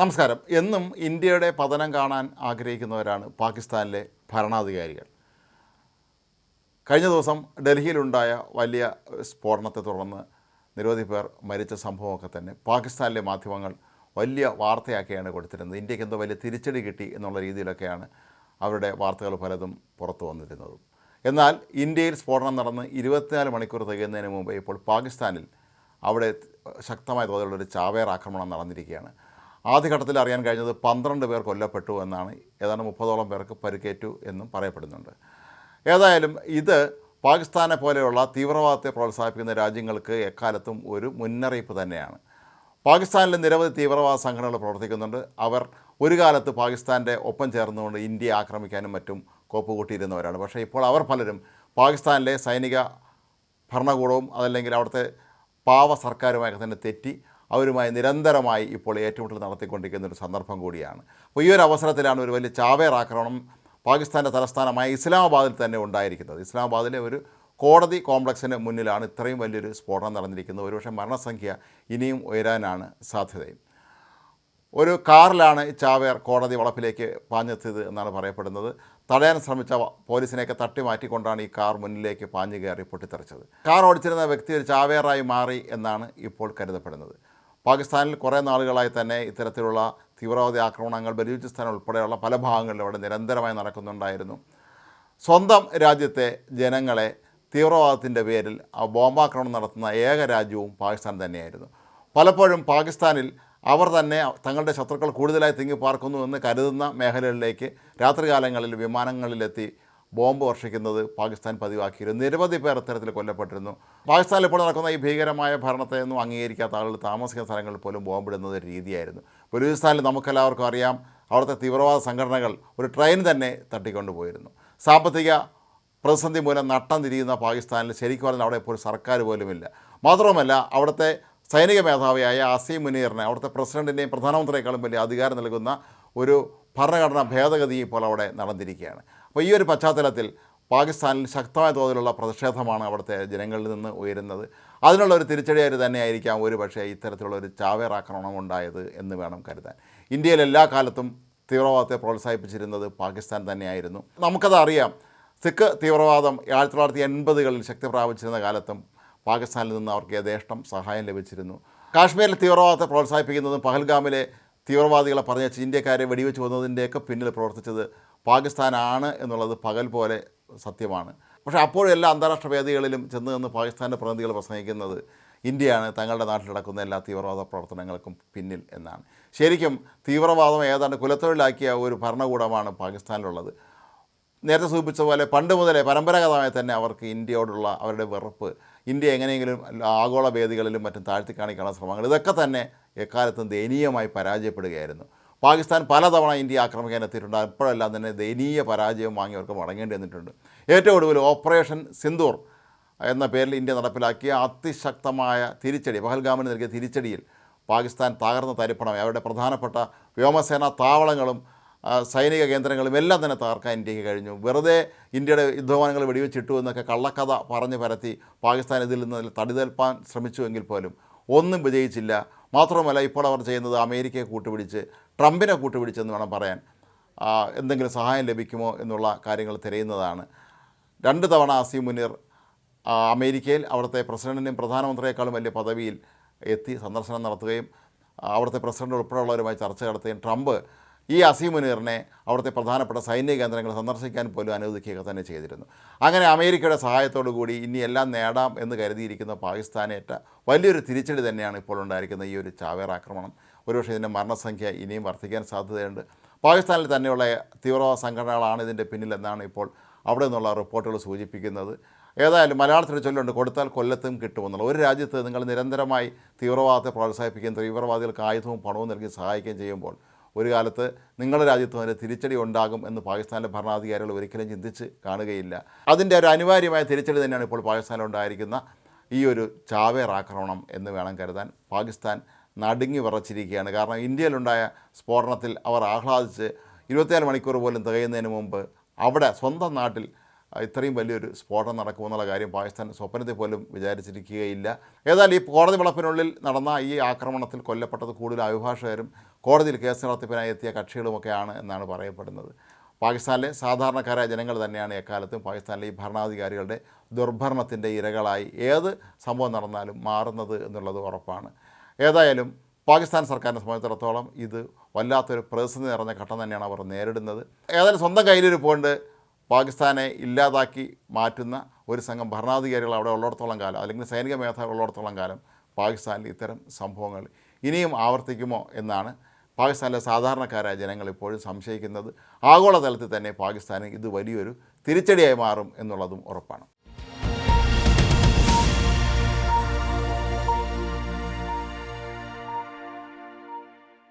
നമസ്കാരം. എന്നും ഇന്ത്യയുടെ പതനം കാണാൻ ആഗ്രഹിക്കുന്നവരാണ് പാകിസ്ഥാനിലെ ഭരണാധികാരികൾ. കഴിഞ്ഞ ദിവസം ഡൽഹിയിലുണ്ടായ വലിയ സ്ഫോടനത്തെ തുടർന്ന് നിരവധി പേർ മരിച്ച സംഭവമൊക്കെ തന്നെ പാകിസ്ഥാനിലെ മാധ്യമങ്ങൾ വലിയ വാർത്തയാക്കിയാണ് കൊടുത്തിരുന്നത്. ഇന്ത്യയ്ക്ക് എന്തോ വലിയ തിരിച്ചടി കിട്ടി എന്നുള്ള രീതിയിലൊക്കെയാണ് അവരുടെ വാർത്തകൾ പലതും പുറത്തു വന്നിരുന്നത്. എന്നാൽ ഇന്ത്യയിൽ സ്ഫോടനം നടന്ന് ഇരുപത്തിനാല് മണിക്കൂർ തികയുന്നതിന് മുമ്പ് ഇപ്പോൾ പാകിസ്ഥാനിൽ അവിടെ ശക്തമായ തോതിലുള്ളൊരു ചാവേർ ആക്രമണം നടന്നിരിക്കുകയാണ്. ആദ്യഘട്ടത്തിൽ അറിയാൻ കഴിഞ്ഞത് പന്ത്രണ്ട് പേർ കൊല്ലപ്പെട്ടു എന്നാണ്. ഏതാണ്ട് മുപ്പതോളം പേർക്ക് പരിക്കേറ്റു എന്നും പറയപ്പെടുന്നുണ്ട്. ഏതായാലും ഇത് പാകിസ്ഥാനെ പോലെയുള്ള തീവ്രവാദത്തെ പ്രോത്സാഹിപ്പിക്കുന്ന രാജ്യങ്ങൾക്ക് എക്കാലത്തും ഒരു മുന്നറിയിപ്പ് തന്നെയാണ്. പാകിസ്ഥാനിൽ നിരവധി തീവ്രവാദ സംഘടനകൾ പ്രവർത്തിക്കുന്നുണ്ട്. അവർ ഒരു കാലത്ത് പാകിസ്ഥാന്റെ ഒപ്പം ചേർന്നുകൊണ്ട് ഇന്ത്യ ആക്രമിക്കാനും മറ്റും കോപ്പ് കൂട്ടിയിരുന്നവരാണ് പക്ഷേ ഇപ്പോൾ അവർ പലരും പാകിസ്ഥാനിലെ സൈനിക ഭരണകൂടവും അതല്ലെങ്കിൽ അവിടുത്തെ പാവ സർക്കാരുമായൊക്കെ തന്നെ തെറ്റി അവരുമായി നിരന്തരമായി ഇപ്പോൾ ഏറ്റുമുട്ടൽ നടത്തിക്കൊണ്ടിരിക്കുന്ന ഒരു സന്ദർഭം കൂടിയാണ്. അപ്പോൾ ഈ ഒരു അവസരത്തിലാണ് ഒരു വലിയ ചാവേർ ആക്രമണം പാകിസ്ഥാന്റെ തലസ്ഥാനമായ ഇസ്ലാമാബാദിൽ തന്നെ ഉണ്ടായിരിക്കുന്നത്. ഇസ്ലാമാബാദിലെ ഒരു കോടതി കോംപ്ലക്സിന് മുന്നിലാണ് ഇത്രയും വലിയൊരു സ്ഫോടനം നടന്നിരിക്കുന്നത്. ഒരുപക്ഷെ മരണസംഖ്യ ഇനിയും ഉയരാനാണ് സാധ്യതയും. ഒരു കാറിലാണ് ചാവേർ കോടതി വളപ്പിലേക്ക് പാഞ്ഞെത്തിയത് എന്നാണ് പറയപ്പെടുന്നത്. തടയാൻ ശ്രമിച്ച പോലീസിനെയൊക്കെ തട്ടി മാറ്റിക്കൊണ്ടാണ് ഈ കാർ മുന്നിലേക്ക് പാഞ്ഞു കയറി പൊട്ടിത്തെറിച്ചത്. കാർ ഓടിച്ചിരുന്ന വ്യക്തി ഒരു ചാവേറായി മാറി എന്നാണ് ഇപ്പോൾ കരുതപ്പെടുന്നത്. പാകിസ്ഥാനിൽ കുറേ നാളുകളായി തന്നെ ഇത്തരത്തിലുള്ള തീവ്രവാദി ആക്രമണങ്ങൾ ബലൂചിസ്ഥാൻ ഉൾപ്പെടെയുള്ള പല ഭാഗങ്ങളിലും അവിടെ നിരന്തരമായി നടക്കുന്നുണ്ടായിരുന്നു. സ്വന്തം രാജ്യത്തെ ജനങ്ങളെ തീവ്രവാദത്തിന്റെ പേരിൽ ബോംബാക്രമണം നടത്തുന്ന ഏക രാജ്യവും പാകിസ്ഥാൻ തന്നെയായിരുന്നു. പലപ്പോഴും പാകിസ്ഥാനിൽ അവർ തന്നെ തങ്ങളുടെ ശത്രുക്കൾ കൂടുതലായി തിങ്ങി പാർക്കുന്നു എന്ന് കരുതുന്ന മേഖലകളിലേക്ക് രാത്രികാലങ്ങളിൽ വിമാനങ്ങളിലെത്തി ബോംബ് വർഷിക്കുന്നത് പാകിസ്ഥാൻ പതിവാക്കിയിരുന്നു. നിരവധി പേർ അത്തരത്തിൽ കൊല്ലപ്പെട്ടിരുന്നു. പാകിസ്ഥാനിൽ ഇപ്പോൾ നടക്കുന്ന ഈ ഭീകരമായ ഭരണത്തെയൊന്നും അംഗീകരിക്കാത്ത ആളുകൾ താമസിക്കുന്ന സ്ഥലങ്ങളിൽ പോലും ബോംബിടുന്നത് ഒരു രീതിയായിരുന്നു ബലൂചിസ്ഥാനിൽ നമുക്കെല്ലാവർക്കും അറിയാം അവിടുത്തെ തീവ്രവാദ സംഘടനകൾ ഒരു ട്രെയിൻ തന്നെ തട്ടിക്കൊണ്ടുപോയിരുന്നു. സാമ്പത്തിക പ്രതിസന്ധി മൂലം നട്ടം തിരിയുന്ന പാകിസ്ഥാനിൽ ശരിക്കും പറഞ്ഞാൽ അവിടെ ഇപ്പോൾ സർക്കാർ പോലുമില്ല. മാത്രവുമല്ല അവിടുത്തെ സൈനിക മേധാവിയായ അസീം മുനീറിനെ അവിടുത്തെ പ്രസിഡന്റിന്റെയും പ്രധാനമന്ത്രിയേക്കാളും വലിയ അധികാരം നൽകുന്ന ഒരു ഭരണഘടനാ ഭേദഗതി ഇപ്പോൾ അവിടെ നടന്നിരിക്കുകയാണ്. അപ്പോൾ ഈ ഒരു പശ്ചാത്തലത്തിൽ പാകിസ്ഥാനിൽ ശക്തമായ തോതിലുള്ള പ്രതിഷേധമാണ് അവിടുത്തെ ജനങ്ങളിൽ നിന്ന് ഉയരുന്നത്. അതിനുള്ള ഒരു തിരിച്ചടിയായിട്ട് തന്നെയായിരിക്കാം ഒരു പക്ഷേ ഇത്തരത്തിലുള്ള ഒരു ചാവേർ ആക്രമണം ഉണ്ടായത് എന്ന് വേണം കരുതാൻ. ഇന്ത്യയിൽ എല്ലാ കാലത്തും തീവ്രവാദത്തെ പ്രോത്സാഹിപ്പിച്ചിരുന്നത് പാകിസ്ഥാൻ തന്നെയായിരുന്നു. നമുക്കത് അറിയാം. സിഖ് തീവ്രവാദം ആയിരത്തി തൊള്ളായിരത്തി എൺപതുകളിൽ ശക്തി പ്രാപിച്ചിരുന്ന കാലത്തും പാകിസ്ഥാനിൽ നിന്ന് അവർക്ക് യഥേഷ്ടം സഹായം ലഭിച്ചിരുന്നു. കാശ്മീരിൽ തീവ്രവാദത്തെ പ്രോത്സാഹിപ്പിക്കുന്നതും പഹൽഗാമിലെ തീവ്രവാദികളെ പറഞ്ഞ ഇന്ത്യക്കാരെ വെടിവെച്ച് വന്നതിന്റെയൊക്കെ പിന്നിൽ പ്രവർത്തിച്ചത് പാകിസ്ഥാനാണ് എന്നുള്ളത് പകൽ പോലെ സത്യമാണ്. പക്ഷേ അപ്പോഴും എല്ലാ അന്താരാഷ്ട്ര വേദികളിലും ചെന്ന് നിന്ന് പാകിസ്ഥാന്റെ പ്രതിനിധികൾ പ്രസംഗിക്കുന്നത് ഇന്ത്യയാണ് തങ്ങളുടെ നാട്ടിൽ നടക്കുന്ന എല്ലാ തീവ്രവാദ പ്രവർത്തനങ്ങൾക്കും പിന്നിൽ എന്നാണ്. ശരിക്കും തീവ്രവാദം ഏതാണ്ട് കുലത്തൊഴിലാക്കിയ ഒരു ഭരണകൂടമാണ് പാകിസ്ഥാനിലുള്ളത്. നേരത്തെ സൂചിപ്പിച്ച പോലെ പണ്ട് മുതലേ പരമ്പരാഗതമായി തന്നെ അവർക്ക് ഇന്ത്യയോടുള്ള അവരുടെ വെറുപ്പ് ഇന്ത്യ എങ്ങനെയെങ്കിലും ആഗോള വേദികളിലും മറ്റും താഴ്ത്തി കാണിക്കാനുള്ള ശ്രമങ്ങൾ ഇതൊക്കെ തന്നെ എക്കാലത്തും ദയനീയമായി പരാജയപ്പെടുകയായിരുന്നു. പാകിസ്ഥാൻ പലതവണ ഇന്ത്യ ആക്രമിക്കാൻ എത്തിയിട്ടുണ്ട്. അപ്പോഴെല്ലാം തന്നെ ദയനീയ പരാജയം വാങ്ങിയവർക്ക് മടങ്ങേണ്ടി വന്നിട്ടുണ്ട്. ഏറ്റവും ഒടുവിൽ ഓപ്പറേഷൻ സിന്ദൂർ എന്ന പേരിൽ ഇന്ത്യ നടപ്പിലാക്കിയ അതിശക്തമായ തിരിച്ചടി പഹൽഗാമിന് നൽകിയ തിരിച്ചടിയിൽ പാകിസ്ഥാൻ തകർന്ന തരിപ്പണം അവരുടെ പ്രധാനപ്പെട്ട വ്യോമസേന താവളങ്ങളും സൈനിക കേന്ദ്രങ്ങളും എല്ലാം തന്നെ തകർക്കാൻ ഇന്ത്യയ്ക്ക് കഴിഞ്ഞു. വെറുതെ ഇന്ത്യയുടെ യുദ്ധവിമാനങ്ങൾ വെടിവെച്ചിട്ടു എന്നൊക്കെ കള്ളക്കഥ പറഞ്ഞു പരത്തി പാകിസ്ഥാൻ ഇതിൽ നിന്ന് തടിതേൽപ്പാൻ ശ്രമിച്ചുവെങ്കിൽ പോലും ഒന്നും വിജയിച്ചില്ല. മാത്രമല്ല ഇപ്പോൾ അവർ ചെയ്യുന്നത് അമേരിക്കയെ കൂട്ടുപിടിച്ച് ട്രംപിനെ കൂട്ടുപിടിച്ചെന്ന് വേണം പറയാൻ. എന്തെങ്കിലും സഹായം ലഭിക്കുമോ എന്നുള്ള കാര്യങ്ങൾ തിരയുന്നതാണ്. രണ്ട് തവണ അസീം മുനീർ അമേരിക്കയിൽ അവിടുത്തെ പ്രസിഡന്റിനെയും പ്രധാനമന്ത്രിയേക്കാളും വലിയ പദവിയിൽ എത്തി സന്ദർശനം നടത്തുകയും അവിടുത്തെ പ്രസിഡന്റ് ഉൾപ്പെടെയുള്ളവരുമായി ചർച്ച നടത്തുകയും ട്രംപ് ഈ അസീം മുനീറിനെ അവിടുത്തെ പ്രധാനപ്പെട്ട സൈനിക കേന്ദ്രങ്ങൾ സന്ദർശിക്കാൻ പോലും അനുവദിക്കുക തന്നെ ചെയ്തിരുന്നു. അങ്ങനെ അമേരിക്കയുടെ സഹായത്തോടു കൂടി ഇനി എല്ലാം നേടാം എന്ന് കരുതിയിരിക്കുന്ന പാകിസ്ഥാനേറ്റ വലിയൊരു തിരിച്ചടി തന്നെയാണ് ഇപ്പോൾ ഉണ്ടായിരിക്കുന്ന ഈ ഒരു ചാവേർ ആക്രമണം ഒരുപക്ഷെ ഇതിന്റെ മരണസംഖ്യ ഇനിയും വർദ്ധിക്കാൻ സാധ്യതയുണ്ട്. പാകിസ്ഥാനിൽ തന്നെയുള്ള തീവ്രവാദ സംഘടനകളാണ് ഇതിന്റെ പിന്നിലെന്നാണ് ഇപ്പോൾ അവിടെ നിന്നുള്ള റിപ്പോർട്ടുകൾ സൂചിപ്പിക്കുന്നത്. ഏതായാലും മലയാളത്തിൽ ചൊല്ലുണ്ട് കൊടുത്താൽ കൊല്ലത്തും കിട്ടുമെന്നുള്ള ഒരു രാജ്യത്ത് നിങ്ങൾ നിരന്തരമായി തീവ്രവാദത്തെ പ്രോത്സാഹിപ്പിക്കുകയും തീവ്രവാദികൾക്ക് ആയുധവും പണവും നൽകി സഹായിക്കുകയും ചെയ്യുമ്പോൾ ഒരു കാലത്ത് നിങ്ങളുടെ രാജ്യത്ത് അതിന്റെ തിരിച്ചടി ഉണ്ടാകും എന്ന് പാകിസ്ഥാനിലെ ഭരണാധികാരികൾ ഒരിക്കലും ചിന്തിച്ച് കാണുകയില്ല. അതിന്റെ ഒരു അനിവാര്യമായ തിരിച്ചടി തന്നെയാണ് ഇപ്പോൾ പാകിസ്ഥാനിലുണ്ടായിരിക്കുന്ന ഈ ഒരു ചാവേർ ആക്രമണം എന്ന് വേണം കരുതാൻ. പാകിസ്ഥാൻ നടുങ്ങി വിറച്ചിരിക്കുകയാണ്. കാരണം ഇന്ത്യയിലുണ്ടായ സ്ഫോടനത്തിൽ അവർ ആഹ്ലാദിച്ച് ഇരുപത്തിനാല് മണിക്കൂർ പോലും തികയുന്നതിന് മുമ്പ് അവിടെ സ്വന്തം നാട്ടിൽ ഇത്രയും വലിയൊരു സ്ഫോടനം നടക്കുമെന്നുള്ള കാര്യം പാകിസ്ഥാൻ സ്വപ്നത്തിൽ പോലും വിചാരിച്ചിരിക്കുകയില്ല. ഏതായാലും ഈ കോടതി വളപ്പിനുള്ളിൽ നടന്ന ഈ ആക്രമണത്തിൽ കൊല്ലപ്പെട്ടത് കൂടുതൽ അഭിഭാഷകരും കോടതിയിൽ കേസ് നടത്തിപ്പിനായി എത്തിയ കക്ഷികളുമൊക്കെയാണ് എന്നാണ് പറയപ്പെടുന്നത്. പാകിസ്ഥാനിലെ സാധാരണക്കാരായ ജനങ്ങൾ തന്നെയാണ് എക്കാലത്തും പാകിസ്ഥാനിലെ ഈ ഭരണാധികാരികളുടെ ദുർഭരണത്തിന്റെ ഇരകളായി ഏത് സംഭവം നടന്നാലും മാറുന്നത് എന്നുള്ളത് ഉറപ്പാണ്. ഏതായാലും പാകിസ്ഥാൻ സർക്കാരിനെ സംബന്ധിച്ചിടത്തോളം ഇത് വല്ലാത്തൊരു പ്രതിസന്ധി നിറഞ്ഞ ഘട്ടം തന്നെയാണ് അവർ നേരിടുന്നത്. ഏതായാലും സ്വന്തം കയ്യിലിരിപ്പുകൊണ്ട് പാകിസ്ഥാനെ ഇല്ലാതാക്കി മാറ്റുന്ന ഒരു സംഘം ഭരണാധികാരികൾ അവിടെ ഉള്ളിടത്തോളം കാലം അല്ലെങ്കിൽ സൈനിക മേധാവികൾ ഉള്ളിടത്തോളം കാലം പാകിസ്ഥാനിൽ ഇത്തരം സംഭവങ്ങൾ ഇനിയും ആവർത്തിക്കുമോ എന്നാണ് പാകിസ്ഥാനിലെ സാധാരണക്കാരായ ജനങ്ങൾ ഇപ്പോഴും സംശയിക്കുന്നത്. ആഗോളതലത്തിൽ തന്നെ പാകിസ്ഥാന് ഇത് വലിയൊരു തിരിച്ചടിയായി മാറും എന്നുള്ളതും ഉറപ്പാണ്.